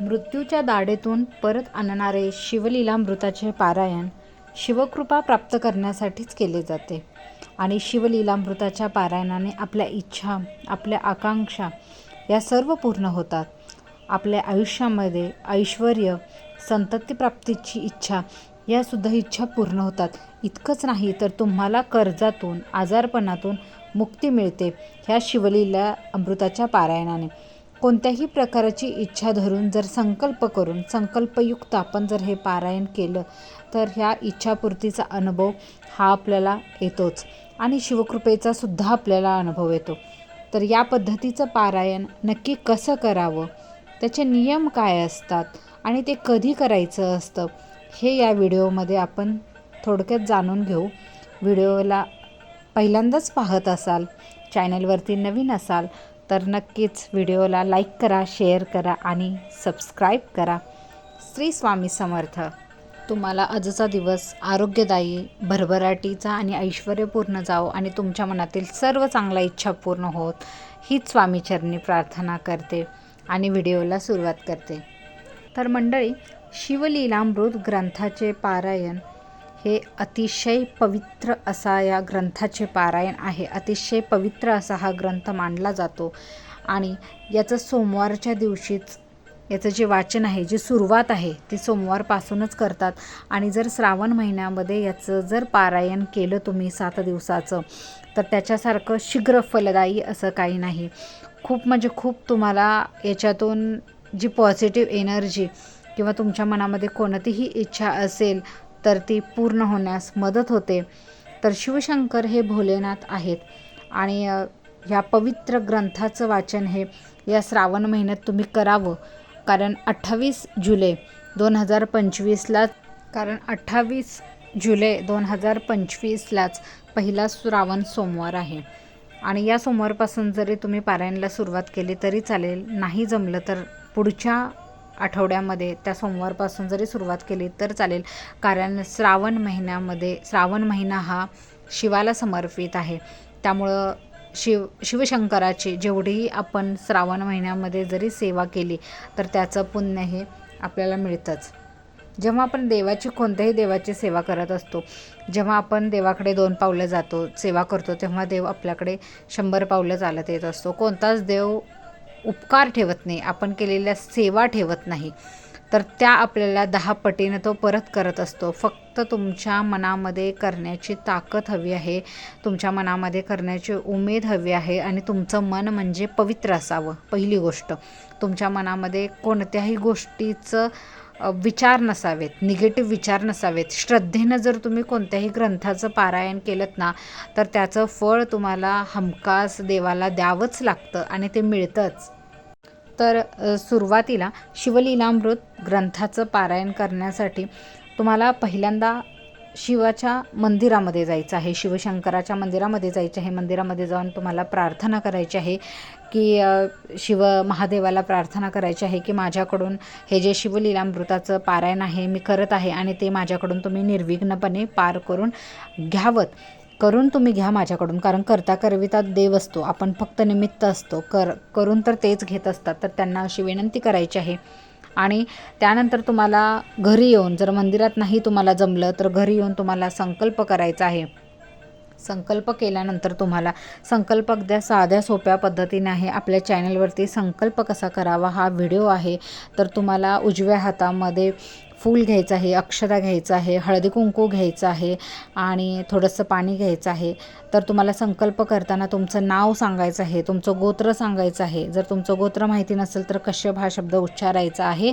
मृत्यूच्या दाढेतून परत आणणारे शिवलीला मृताचे पारायण शिवकृपा प्राप्त करण्यासाठीच केले जाते. आणि शिवलीला मृताच्या पारायणाने आपल्या इच्छा आपल्या आकांक्षा या सर्व पूर्ण होतात. आपल्या आयुष्यामध्ये ऐश्वर संततीप्राप्तीची इच्छा यासुद्धा इच्छा पूर्ण होतात. इतकंच नाही तर तुम्हाला कर्जातून आजारपणातून मुक्ती मिळते ह्या शिवलीला अमृताच्या पारायणाने. कोणत्याही प्रकारची इच्छा धरून जर संकल्प करून संकल्पयुक्त आपण जर हे पारायण केलं तर ह्या इच्छापूर्तीचा अनुभव हा आपल्याला येतोच आणि शिवकृपेचा सुद्धा आपल्याला अनुभव येतो. तर या पद्धतीचं पारायण नक्की कसं करावं त्याचे नियम काय असतात आणि ते कधी करायचं असतं हे या व्हिडिओमध्ये आपण थोडक्यात जाणून घेऊ. व्हिडिओला पहिल्यांदाच पाहत असाल चॅनलवरती नवीन असाल तर नक्कीच व्हिडिओला लाईक करा शेअर करा आणि सबस्क्राईब करा. श्री स्वामी समर्थ. तुम्हाला आजचा दिवस आरोग्यदायी भरभराटीचा आणि ऐश्वर्यपूर्ण जावो आणि तुमच्या मनातील सर्व चांगल्या इच्छा पूर्ण होत हीच स्वामीचरणी प्रार्थना करते आणि व्हिडिओला सुरुवात करते. तर मंडळी शिवलीलामृत ग्रंथाचे पारायण हे अतिशय पवित्र असा या ग्रंथाचे पारायण आहे. अतिशय पवित्र असा हा ग्रंथ मानला जातो. आणि याचं सोमवारच्या दिवशीच याचं जे वाचन आहे जी सुरुवात आहे ती सोमवारपासूनच करतात. आणि जर श्रावण महिन्यामध्ये याचं जर पारायण केलं तुम्ही सात दिवसाचं तर त्याच्यासारखं शीघ्र फलदायी असं काही नाही. खूप म्हणजे खूप तुम्हाला याच्यातून जी पॉझिटिव्ह एनर्जी किंवा तुमच्या मनामध्ये कोणतीही इच्छा असेल तर ती पूर्ण होण्यास मदत होते. तर शिवशंकर हे भोलेनाथ आहेत. आणि ह्या पवित्र ग्रंथाचं वाचन हे या श्रावण महिन्यात तुम्ही करावं. कारण अठ्ठावीस जुलै दोन हजार पंचवीसला कारण अठ्ठावीस जुलै दोन हजार पंचवीसलाच पहिला श्रावण सोमवार आहे. आणि या सोमवारपासून जरी तुम्ही पारायणला सुरुवात केली तरी चालेल. नाही जमलं तर पुढच्या आठवड्यामध्ये त्या सोमवारपासून जरी सुरुवात केली तर चालेल. कारण श्रावण महिन्यामध्ये श्रावण महिना हा शिवाला समर्पित आहे. त्यामुळं शिव शिवशंकराची जेवढीही आपण श्रावण महिन्यामध्ये जरी सेवा केली तर त्याचं पुण्य हे आपल्याला मिळतंच. जेव्हा आपण देवाची कोणत्याही देवाची सेवा करत असतो जेव्हा आपण देवाकडे दोन पावलं जातो सेवा करतो तेव्हा देव आपल्याकडे शंभर पावलं चालत येत असतो. कोणताच देव उपकार ठेवत नाही आपण केलेल्या सेवा ठेवत नाही. तर त्या आपल्याला दहा पटीनं तो परत करत असतो. फक्त तुमच्या मनामध्ये करण्याची ताकद हवी आहे. तुमच्या मनामध्ये करण्याची उमेद हवी आहे आणि तुमचं मन म्हणजे पवित्र असावं पहिली गोष्ट. तुमच्या मनामध्ये कोणत्याही गोष्टीचं विचार नसावेत निगेटिव्ह विचार नसावेत. श्रद्धेनं जर तुम्ही कोणत्याही ग्रंथाचं पारायण केलं ना तर त्याचं फळ तुम्हाला हमखास देवाला द्यावंच लागतं आणि ते मिळतंच. तर सुरुवातीला शिवलीलामृत ग्रंथाचं पारायण करण्यासाठी तुम्हाला पहिल्यांदा शिवाच्या मंदिरामध्ये जायचं आहे. शिवशंकराच्या मंदिरामध्ये जायचं आहे. मंदिरामध्ये जाऊन तुम्हाला प्रार्थना करायची आहे की शिव महादेवाला प्रार्थना करायची आहे की माझ्याकडून हे जे शिवलीलामृताचं पारायण आहे मी करत आहे आणि ते माझ्याकडून तुम्ही निर्विघ्नपणे पार करून घ्यावं करून तुम्ही घ्या माझ्याकडून कारण करता करविता देव असतो. आपण फक्त निमित्त असतो. कर करून तर तेच घेत असतात. तर त्यांना अशी विनंती करायची आहे. आणि त्यानंतर तुम्हाला घरी येऊन जर मंदिरात नाही तुम्हाला जमलं तर घरी येऊन तुम्हाला संकल्प करायचा आहे. संकल्प केल्यानंतर तुम्हाला संकल्प अगद्या साध्या सोप्या पद्धतीने आहे. आपल्या चॅनलवरती संकल्प कसा करावा हा व्हिडिओ आहे. तर तुम्हाला उजव्या हातामध्ये फूल घ्यायचं आहे अक्षता घ्यायचं आहे हळदी कुंकू घ्यायचं आहे आणि थोडंसं पाणी घ्यायचं आहे. तर तुम्हाला संकल्प करताना तुमचं नाव सांगायचं आहे तुमचं गोत्र सांगायचं आहे. जर तुमचं गोत्र माहिती नसेल तर कश्यप हा शब्द उच्चारायचा आहे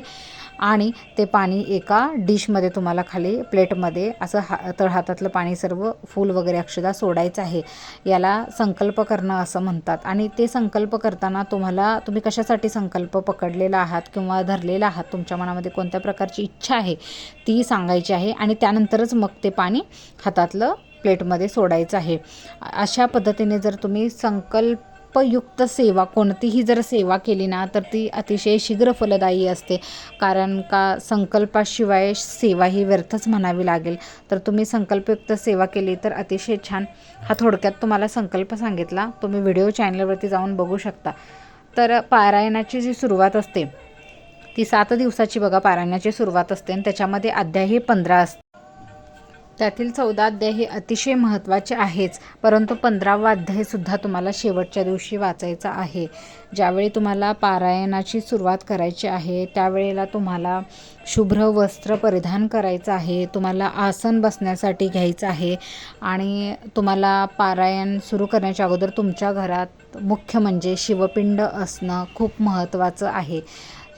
आणि ते पाणी एका डिशमध्ये तुम्हाला खाली प्लेटमध्ये असं हा तळ हातातलं पाणी सर्व फूल वगैरे अक्षदा सोडायचं आहे. याला संकल्प करणं असं म्हणतात आणि ते संकल्प करताना तुम्हाला तुम्ही कशासाठी संकल्प पकडलेला आहात किंवा धरलेला आहात तुमच्या मनामध्ये कोणत्या प्रकारची इच्छा आहे. ती सांगायची आहे आणि त्यानंतरच मग ते पाणी हातातलं प्लेटमध्ये सोडायचं आहे. अशा पद्धतीने जर तुम्ही संकल्प युक्त सेवा कोणतीही जर सेवा केली ना तर ती अतिशय शीघ्र फलदायी असते. कारण का संकल्पाशिवाय सेवा ही व्यर्थच म्हणावी लागेल. तर तुम्ही संकल्पयुक्त सेवा केली तर अतिशय छान. हा थोडक्यात तुम्हाला संकल्प सांगितला. तुम्ही व्हिडिओ चॅनलवरती जाऊन बघू शकता. तर पारायणाची जी सुरुवात असते ती सात दिवसाची बघा पारायणाची सुरुवात असते आणि त्याच्यामध्ये अध्याय हे पंधरा असते त्यातील चौदा अध्याय हे अतिशय महत्त्वाचे आहेच. परंतु पंधरावा अध्यायसुद्धा तुम्हाला शेवटच्या दिवशी वाचायचा आहे. ज्यावेळी तुम्हाला पारायणाची सुरुवात करायची आहे त्यावेळेला तुम्हाला शुभ्र वस्त्र परिधान करायचं आहे तुम्हाला आसन बसण्यासाठी घ्यायचं आहे आणि तुम्हाला पारायण सुरू करण्याच्या अगोदर तुमच्या घरात मुख्य म्हणजे शिवपिंड असणं खूप महत्त्वाचं आहे.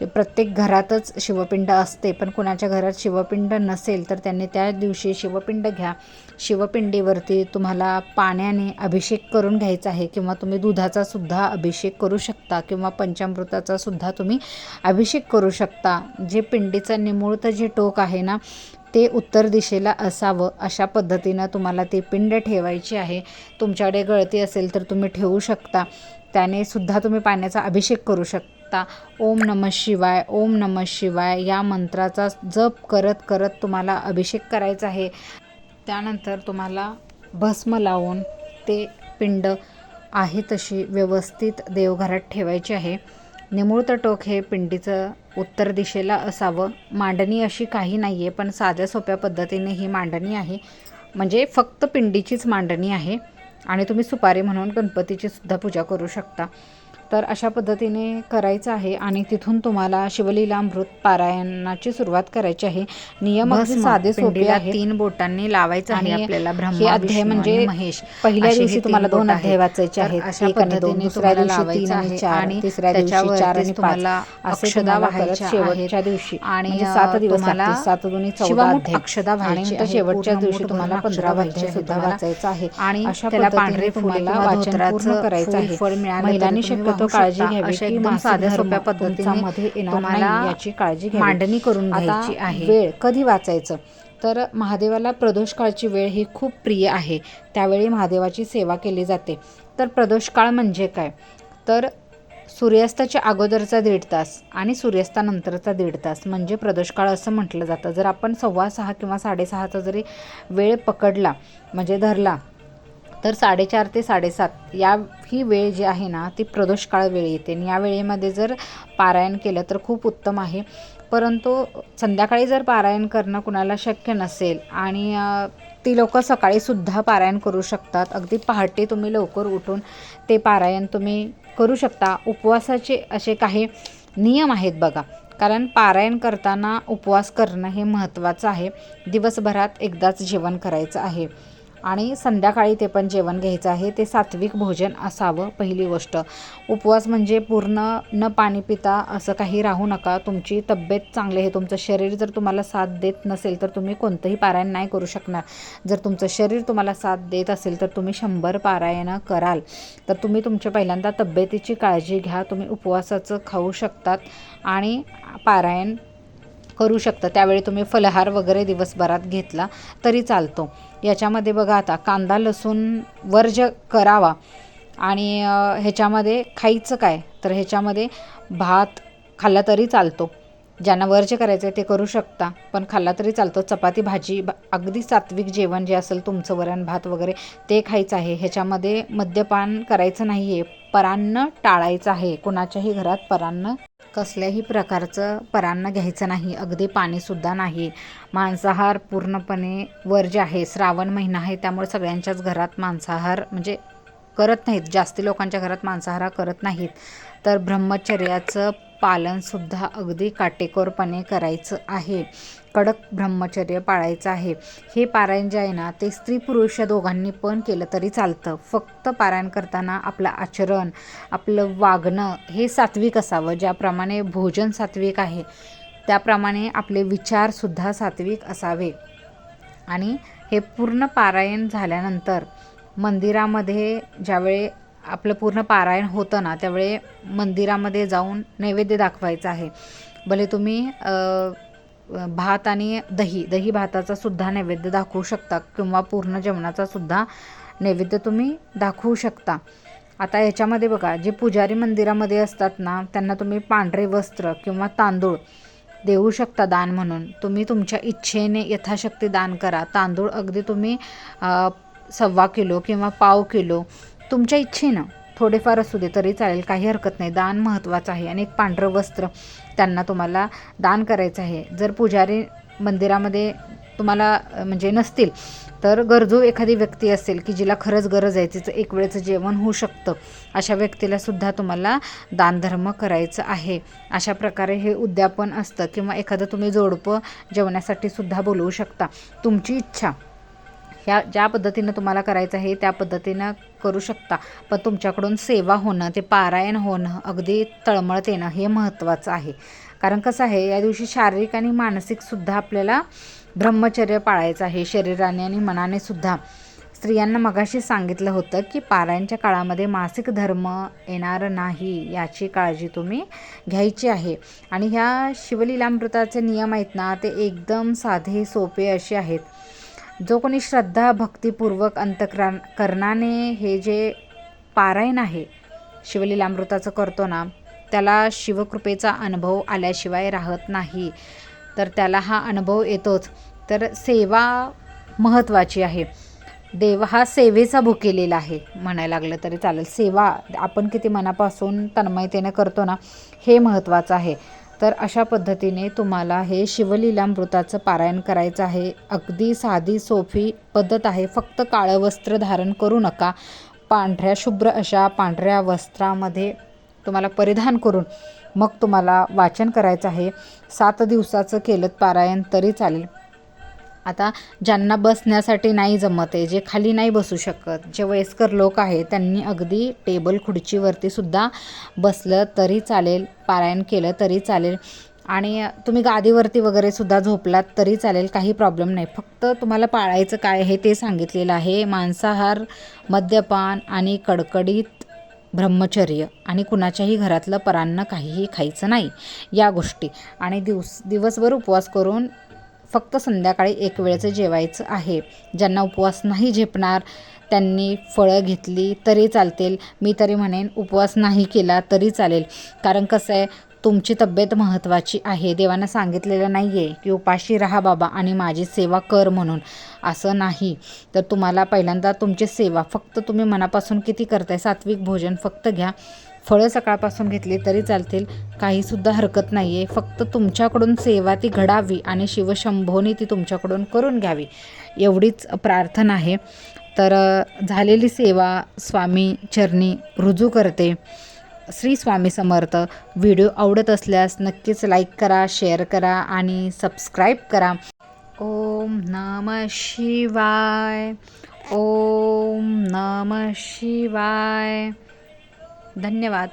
प्रत्येक घरातच शिवपिंड असते पण कुणाच्या घरात शिवपिंड नसेल तर त्यांनी त्या दिवशी शिवपिंड घ्या. शिवपिंडीवरती तुम्हाला पाण्याने अभिषेक करून घ्यायचा आहे किंवा तुम्ही दुधाचा सुद्धा अभिषेक करू शकता किंवा पंचामृताचा सुद्धा तुम्ही अभिषेक करू शकता. जे पिंडीचं निमुळतं जे टोक आहे ना ते उत्तर दिशेला असावं अशा पद्धतीनं तुम्हाला ती पिंड ठेवायची आहे. तुमच्याकडे गळती असेल तर तुम्ही ठेवू शकता. त्याने सुद्धा तुम्ही पाण्याचा अभिषेक करू शकता. ओम नमः शिवाय ओम नमः शिवाय या मंत्राचा जप करत करत तुम्हाला अभिषेक करायचा आहे. त्यानंतर तुम्हाला भस्म लावून ते पिंड आहे तशी व्यवस्थित देवघरात ठेवायची आहे. निमुळतं टोक हे पिंडीचं उत्तर दिशेला असावं. मांडणी अशी काही नाही आहे पण साध्या सोप्या पद्धतीने ही मांडणी आहे. म्हणजे फक्त पिंडीचीच मांडणी आहे आणि तुम्ही सुपारी म्हणून गणपतीची सुद्धा पूजा करू शकता. तर अशा पद्धतीने करायचं आहे आणि तिथून तुम्हाला शिवलीलामृत पारायणाची सुरुवात करायची आहे नियम साधे सोपे आहेत तीन बोटांनी लावायचं आहे आपल्याला ब्रह्मा अध्याय म्हणजे महेश पहिल्या दिवशी तुम्हाला दोन अध्याय. वाचायचे आहेत अशा एक आणि दोन पद्धतीने दुसऱ्या दिवशी तीन आणि आहे चार आणि तिसऱ्या दिवशी चार आणि पाच तुम्हाला अक्षदा व्हायच्या. शेवटच्या दिवशी आणि, सात दिवस. सात दोन्ही चौदा अक्षदा व्हायची आहे. शेवटच्या दिवशी तुम्हाला पंधरा व्हायचे सुद्धा. वाचायचं आहे आणि अशा त्याला पांढरे फुले तुम्हाला किंवा वाचन पूर्ण करायचं आहे फळ मिळालं महिलांनी तुम्ही वाहू काळजी. घ्यावी एकदम साध्या सोप्या पद्धतीने येणार तुम्हाला नाही याची काळजी मांडणी करून घ्यायची आहे. वेळ कधी वाचायचं? तर महादेवाला प्रदोष काळची वेळ ही खूप प्रिय आहे. त्यावेळी महादेवाची सेवा केली जाते. तर प्रदोष काळ म्हणजे काय? तर सूर्यास्ताच्या अगोदरचा दीड तास आणि सूर्यास्तानंतरचा दीड तास म्हणजे प्रदोषकाळ असं म्हटलं जातं. जर आपण सव्वा सहा किंवा साडेसहाचा जरी वेळ पकडला म्हणजे धरला तर साडेचार ते साडेसात या ही वेळ जी आहे ना ती प्रदोष काळ वेळ येते. आणि या वेळेमध्ये जर पारायण केलं तर खूप उत्तम आहे. परंतु संध्याकाळी जर पारायण करणं कुणाला शक्य नसेल आणि ती लोक सकाळीसुद्धा पारायण करू शकतात अगदी पहाटे तुम्ही लवकर उठून ते पारायण तुम्ही करू शकता. उपवासाचे असे काही नियम आहेत बघा. कारण पारायण करताना उपवास करणं हे महत्त्वाचं आहे. दिवसभरात एकदाच जेवण करायचं आहे. आणि संध्याकाळी ते पण जेवण घ्यायचं आहे. ते सात्विक भोजन असावं पहिली गोष्ट. उपवास म्हणजे पूर्ण न पाणी पिता असं काही राहू नका. तुमची तब्येत चांगली आहे. तुमचं शरीर जर तुम्हाला साथ देत नसेल तर तुम्ही कोणतंही पारायण नाही करू शकणार. जर तुमचं शरीर तुम्हाला साथ देत असेल तर तुम्ही शंभर पारायणं कराल. तर तुम्ही तुमच्या पहिल्यांदा तब्येतीची काळजी घ्या. तुम्ही उपवासाचं खाऊ शकतात आणि पारायण करू शकता. त्यावेळी तुम्ही फलहार वगैरे दिवसभरात घेतला तरी चालतो. याच्यामध्ये बघा आता कांदा लसूण वर्ज करावा आणि ह्याच्यामध्ये खायचं काय? तर ह्याच्यामध्ये भात खाल्ला तरी चालतो. ज्यांना वर्ज करायचं आहे ते करू शकता पण खाल्ला तरी चालतो. चपाती भाजी भा- अगदी सात्विक जेवण जे असेल तुमचं वरण भात वगैरे ते खायचं आहे. ह्याच्यामध्ये मद्यपान करायचं नाही आहे परान्न टाळायचं आहे. कुणाच्याही घरात परान्न कसल्याही प्रकारचं परान्न घ्यायचं नाही. अगदी पाणीसुद्धा नाही. मांसाहार पूर्णपणे वर्ज्य आहे श्रावण महिना आहे त्यामुळे सगळ्यांच्याच घरात मांसाहार म्हणजे करत नाहीत. जास्ती लोकांच्या घरात मांसाहार करत नाहीत. तर ब्रह्मचर्याचं पालनसुद्धा अगदी काटेकोरपणे करायचं आहे. कडक ब्रह्मचर्य पाळायचं आहे. हे पारायण जे आहे ना ते स्त्री पुरुष या दोघांनी पण केलं तरी चालतं. फक्त पारायण करताना आपलं आचरण आपलं वागणं हे सात्विक असावं. ज्याप्रमाणे भोजन सात्विक आहे त्याप्रमाणे आपले विचारसुद्धा सात्विक असावे. आणि हे पूर्ण पारायण झाल्यानंतर मंदिरामध्ये ज्यावेळी आपलं पूर्ण पारायण होतं ना त्यावेळी मंदिरामध्ये जाऊन नैवेद्य दाखवायचं आहे. भले तुम्ही भात आणि दही दही भाताचा सुद्धा नैवेद्य दाखवू शकता किंवा पूर्ण जेवणाचा सुद्धा नैवेद्य तुम्ही दाखवू शकता. आता याच्यामध्ये बघा जे पुजारी मंदिरामध्ये असतात ना त्यांना तुम्ही पांढरे वस्त्र किंवा तांदूळ देऊ शकता दान म्हणून. तुम्ही तुमच्या इच्छेने यथाशक्ती दान करा. तांदूळ अगदी तुम्ही सव्वा किलो किंवा पाव किलो तुमच्या इच्छेनं थोडेफार असू दे तरी चालेल. काही हरकत नाही. दान महत्त्वाचं आहे. आणि एक पांढरं वस्त्र त्यांना तुम्हाला दान करायचं आहे. जर पुजारी मंदिरामध्ये तुम्हाला म्हणजे नसतील तर गरजू एखादी व्यक्ती असेल की जिला खरंच गरज आहे तिचं एक वेळेचं जेवण होऊ शकतं. अशा व्यक्तीला सुद्धा तुम्हाला दानधर्म करायचं आहे. अशा प्रकारे हे उद्यापन असतं किंवा एखादं तुम्ही जोडपं जेवण्यासाठी सुद्धा बोलवू शकता. तुमची इच्छा ह्या ज्या पद्धतीनं तुम्हाला करायचं आहे त्या पद्धतीनं करू शकता. पण तुमच्याकडून सेवा होणं ते पारायण होणं अगदी तळमळत येणं हे महत्त्वाचं आहे. कारण कसं आहे या दिवशी शारीरिक आणि मानसिकसुद्धा आपल्याला ब्रह्मचर्य पाळायचं आहे. शरीराने आणि मनाने सुद्धा. स्त्रियांना मगाशी सांगितलं होतं की पारायणच्या काळामध्ये मासिक धर्म येणार नाही याची काळजी तुम्ही घ्यायची आहे. आणि ह्या शिवलीलामृताचे नियम आहेत ना ते एकदम साधे सोपे असे आहेत. जो कोणी श्रद्धा भक्तिपूर्वक अंतक्रा करणाने हे जे पारायण आहे शिवलीलामृताचं करतो ना त्याला शिवकृपेचा अनुभव आल्याशिवाय राहत नाही. तर त्याला हा अनुभव येतोच. तर सेवा महत्त्वाची आहे. देव हा सेवेचा भुकेलेला आहे म्हणायला लागलं तरी चालेल. सेवा आपण किती मनापासून तन्मयतेने करतो ना हे महत्त्वाचं आहे. तर अशा पद्धतीने तुम्हाला हे शिवलीलामृताचं पारायण करायचं आहे. अगदी साधी सोपी पद्धत आहे. फक्त काळं वस्त्र धारण करू नका. पांढऱ्या शुभ्र अशा पांढऱ्या वस्त्रामध्ये तुम्हाला परिधान करून मग तुम्हाला वाचन करायचं आहे. सात दिवसाचं केलं पारायण तरी चालेल. आता ज्यांना बसण्यासाठी नाही जमत आहे जे खाली नाही बसू शकत जे वयस्कर लोक आहेत त्यांनी अगदी टेबल खुर्चीवरती सुद्धा बसलं तरी चालेल पारायण केलं तरी चालेल. आणि तुम्ही गादीवरती वगैरे सुद्धा झोपलात तरी चालेल काही प्रॉब्लेम नाही. फक्त तुम्हाला पाळायचं काय आहे ते सांगितलेलं आहे. मांसाहार मद्यपान आणि कडकडीत ब्रह्मचर्य आणि कुणाच्याही घरातलं परान्न काहीही खायचं नाही या गोष्टी. आणि दिवस दिवसभर उपवास करून फक्त संध्याकाळी एक वेळचं जेवायचं आहे. ज्यांना उपवास नाही झेपणार त्यांनी फळं घेतली तरी चालतील. मी तरी म्हणेन उपवास नाही केला तरी चालेल. कारण कसं आहे तुमची तब्येत महत्त्वाची आहे. देवानं सांगितलेलं नाही आहे की उपाशी राहा बाबा आणि माझी सेवा कर म्हणून. असं नाही. तर तुम्हाला पहिल्यांदा तुमची सेवा फक्त तुम्ही मनापासून किती करताय सात्विक भोजन फक्त घ्या. फळं सकाळपासून घेतली तरी चालतील. काहीसुद्धा हरकत नाही आहे फक्त तुमच्याकडून सेवा ती घडावी आणि शिवशंभोनी ती तुमच्याकडून करून घ्यावी. एवढीच प्रार्थना आहे. तर झालेली सेवा स्वामी चरणी रुजू करते. श्री स्वामी समर्थ. व्हिडिओ आवडत असल्यास नक्कीच लाईक करा शेअर करा आणि सबस्क्राईब करा. ओम नम शिवाय. ओम नम शिवाय. धन्यवाद.